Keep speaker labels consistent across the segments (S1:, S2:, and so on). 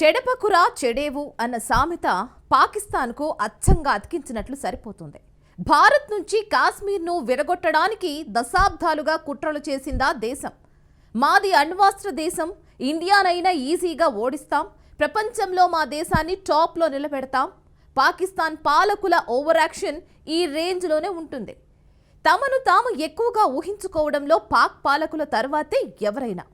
S1: చెడపకురా చెడేవు అన్న సామెత పాకిస్తాన్కు అచ్చంగా అతికించినట్లు సరిపోతుంది. భారత్ నుంచి కాశ్మీర్ను విరగొట్టడానికి దశాబ్దాలుగా కుట్రలు చేసిందా దేశం? మాది అణ్వాస్త్ర దేశం ఇండియానైనా ఈజీగా ఓడిస్తాం ప్రపంచంలో మా దేశాన్ని టాప్లో నిలబెడతాం పాకిస్తాన్ పాలకుల ఓవర్ యాక్షన్ ఈ రేంజ్లోనే ఉంటుంది. తమను తాము ఎక్కువగా ఊహించుకోవడంలో పాక్ పాలకుల తర్వాతే ఎవరైనా.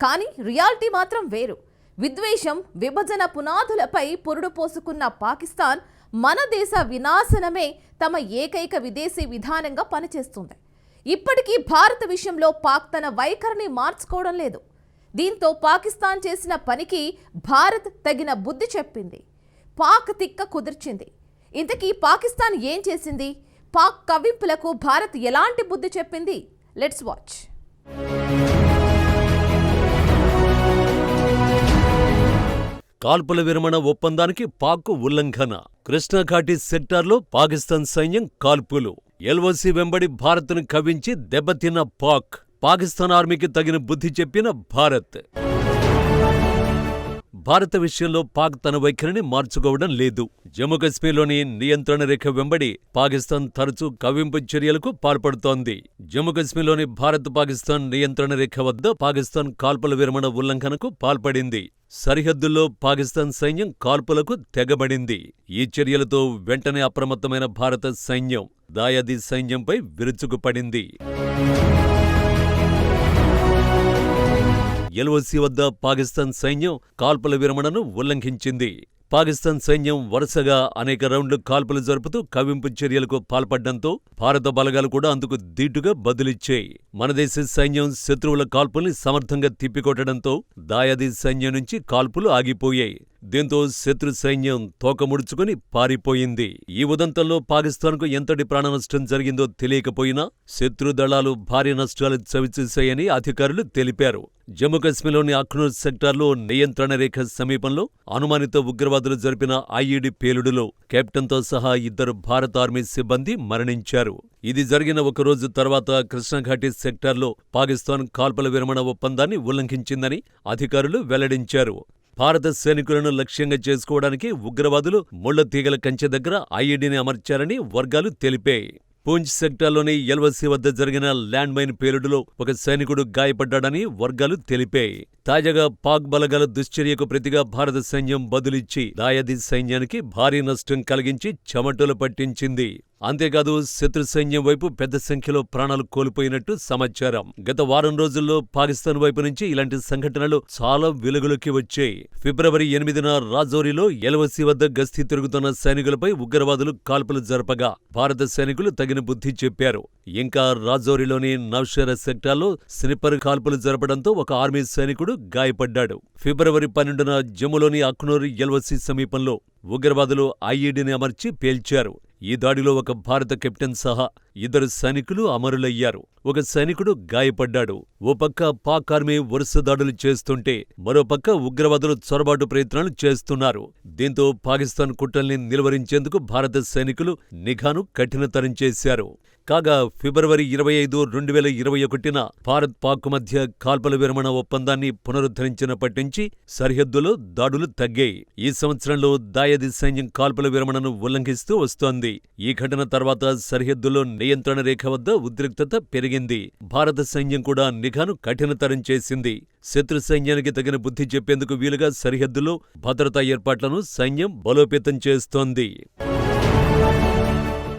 S1: కానీ రియాలిటీ మాత్రం వేరు. విద్వేషం విభజన పునాదులపై పురుడు పోసుకున్న పాకిస్తాన్ మన దేశ వినాశనమే తమ ఏకైక విదేశీ విధానంగా పనిచేస్తుంది. ఇప్పటికీ భారత విషయంలో పాక్ తన వైఖరిని మార్చుకోవడం లేదు. దీంతో పాకిస్తాన్ చేసిన పనికి భారత్ తగిన బుద్ధి చెప్పింది. పాక్ తిక్క కుదిర్చింది. ఇంతకీ పాకిస్తాన్ ఏం చేసింది? పాక్ కవింపులకు భారత్ ఎలాంటి బుద్ధి చెప్పింది? Let's watch.
S2: కాల్పుల విరమణ ఒప్పందానికి పాక్ ఉల్లంఘన. కృష్ణాఘాటి సెక్టార్లో పాకిస్తాన్ సైన్యం కాల్పులు. ఎల్ఓసి వెంబడి భారత్ను కవించి దెబ్బతిన్న పాక్. పాకిస్తాన్ ఆర్మీకి తగిన బుద్ధి చెప్పిన భారత్. భారత విషయంలో పాక్ తన వైఖరిని మార్చుకోవడం లేదు. జమ్మూకశ్మీర్లోని నియంత్రణ రేఖ వెంబడి పాకిస్తాన్ తరచూ కవింపు చర్యలకు పాల్పడుతోంది. జమ్మూకశ్మీర్లోని భారత్ పాకిస్తాన్ నియంత్రణ రేఖ వద్ద పాకిస్తాన్ కాల్పుల విరమణ ఉల్లంఘనకు పాల్పడింది. సరిహద్దుల్లో పాకిస్తాన్ సైన్యం కాల్పులకు తెగబడింది. ఈ చర్యలతో వెంటనే అప్రమత్తమైన భారత సైన్యం దాయాది సైన్యంపై విరుచుకుపడింది. ఎల్ఓసి వద్ద పాకిస్తాన్ సైన్యం కాల్పుల విరమణను ఉల్లంఘించింది. పాకిస్తాన్ సైన్యం వరుసగా అనేక రౌండ్లు కాల్పులు జరుపుతూ కవింపు చర్యలకు పాల్పడ్డంతో భారత బలగాలు కూడా అందుకు దీటుగా బదులిచ్చాయి. మనదేశ సైన్యం శత్రువుల కాల్పుల్ని సమర్థంగా తిప్పికొట్టడంతో దాయాది సైన్యం నుంచి కాల్పులు ఆగిపోయాయి. దీంతో శత్రు సైన్యం తోకముడుచుకుని పారిపోయింది. ఈ ఉదంతంలో పాకిస్తాన్కు ఎంతటి ప్రాణనష్టం జరిగిందో తెలియకపోయినా శత్రు దళాలు భారీ నష్టాలు చవిచూశాయని అధికారులు తెలిపారు. జమ్మూకాశ్మీర్లోని అఖ్నూర్ సెక్టార్లో నియంత్రణ రేఖ సమీపంలో అనుమానిత ఉగ్రవాదులు జరిపిన ఐఈడీ పేలుడులో కెప్టెన్తో సహా ఇద్దరు భారత ఆర్మీ సిబ్బంది మరణించారు. ఇది జరిగిన ఒకరోజు తర్వాత కృష్ణఘాటి సెక్టార్లో పాకిస్తాన్ కాల్పుల విరమణ ఒప్పందాన్ని ఉల్లంఘించిందని అధికారులు వెల్లడించారు. భారత సైనికులను లక్ష్యంగా చేసుకోవడానికి ఉగ్రవాదులు ముళ్ళ తీగల కంచె దగ్గర ఐఈడీని అమర్చారని వర్గాలు తెలిపాయి. పూంజ్ సెక్టార్లోని ఎల్వసీ వద్ద జరిగిన ల్యాండ్ మైన్ పేలుడులో ఒక సైనికుడు గాయపడ్డాడని వర్గాలు తెలిపాయి. తాజాగా పాక్ బలగాల దుశ్చర్యకు ప్రతిగా భారత సైన్యం బదులిచ్చి దాయది సైన్యానికి భారీ నష్టం కలిగించి చెమటలు పట్టించింది. అంతేకాదు శత్రు సైన్యం వైపు పెద్ద సంఖ్యలో ప్రాణాలు కోల్పోయినట్టు సమాచారం. గత వారం రోజుల్లో పాకిస్తాన్ వైపు నుంచి ఇలాంటి సంఘటనలు చాలా వెలుగులోకి వచ్చాయి. ఫిబ్రవరి ఎనిమిదిన రాజౌరిలో ఎల్వసి వద్ద గస్తీ తిరుగుతున్న సైనికులపై ఉగ్రవాదులు కాల్పులు జరపగా భారత సైనికులు తగిన బుద్ధి చెప్పారు. ఇంకా రాజౌరిలోని నౌషేరా సెక్టార్లో స్నిపర్ కాల్పులు జరపడంతో ఒక ఆర్మీ సైనికుడు గాయపడ్డాడు. ఫిబ్రవరి పన్నెండున జమ్ములోని అక్నూర్ ఎల్వసి సమీపంలో ఉగ్రవాదులు ఐఈడీని అమర్చి పేల్చారు. ఈ దాడిలో ఒక భారత కెప్టెన్ సహా ఇద్దరు సైనికులు అమరులయ్యారు. ఒక సైనికుడు గాయపడ్డాడు. ఓ పక్క పాక్ ఆర్మీ వరుస దాడులు చేస్తుంటే మరోపక్క ఉగ్రవాదులు చొరబాటు ప్రయత్నాలు చేస్తున్నారు. దీంతో పాకిస్తాన్ కుట్రల్ని నిలువరించేందుకు భారత సైనికులు నిఘాను కఠినతరం చేశారు. కాగా ఫిబ్రవరి ఇరవై ఐదు రెండు వేల ఇరవై ఒకటిన భారత్ పాక్ మధ్య కాల్పుల విరమణ ఒప్పందాన్ని పునరుద్ధరించినప్పటి నుంచి సరిహద్దులో దాడులు తగ్గాయి. ఈ సంవత్సరంలో దాయది సైన్యం కాల్పుల విరమణను ఉల్లంఘిస్తూ వస్తోంది. ఈ ఘటన తర్వాత సరిహద్దులో నియంత్రణ రేఖ వద్ద ఉద్రిక్తత పెరిగింది. భారత సైన్యం కూడా నిఘాను కఠినతరం చేసింది. శత్రు సైన్యానికి తగిన బుద్ధి చెప్పేందుకు వీలుగా సరిహద్దులో భద్రతా ఏర్పాట్లను సైన్యం బలోపేతం చేస్తోంది.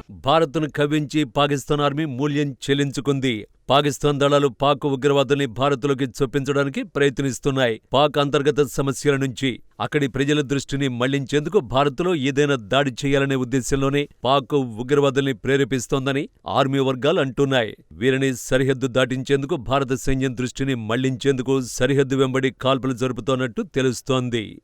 S2: భారత్ను కవ్వించి పాకిస్తాన్ ఆర్మీ మూల్యం చెల్లించుకుంది. పాకిస్తాన్ దళాలు పాక్ ఉగ్రవాదుల్ని భారత్లోకి చొప్పించడానికి ప్రయత్నిస్తున్నాయి. పాక్ అంతర్గత సమస్యల నుంచి అక్కడి ప్రజల దృష్టిని మళ్ళించేందుకు భారత్లో ఏదైనా దాడి చేయాలనే ఉద్దేశంలోనే పాక్ ఉగ్రవాదుల్ని ప్రేరేపిస్తోందని ఆర్మీ వర్గాలు అంటున్నాయి. వీరిని సరిహద్దు దాటించేందుకు భారత సైన్యం దృష్టిని మళ్ళించేందుకు సరిహద్దు వెంబడి కాల్పులు జరుపుతోన్నట్టు తెలుస్తోంది.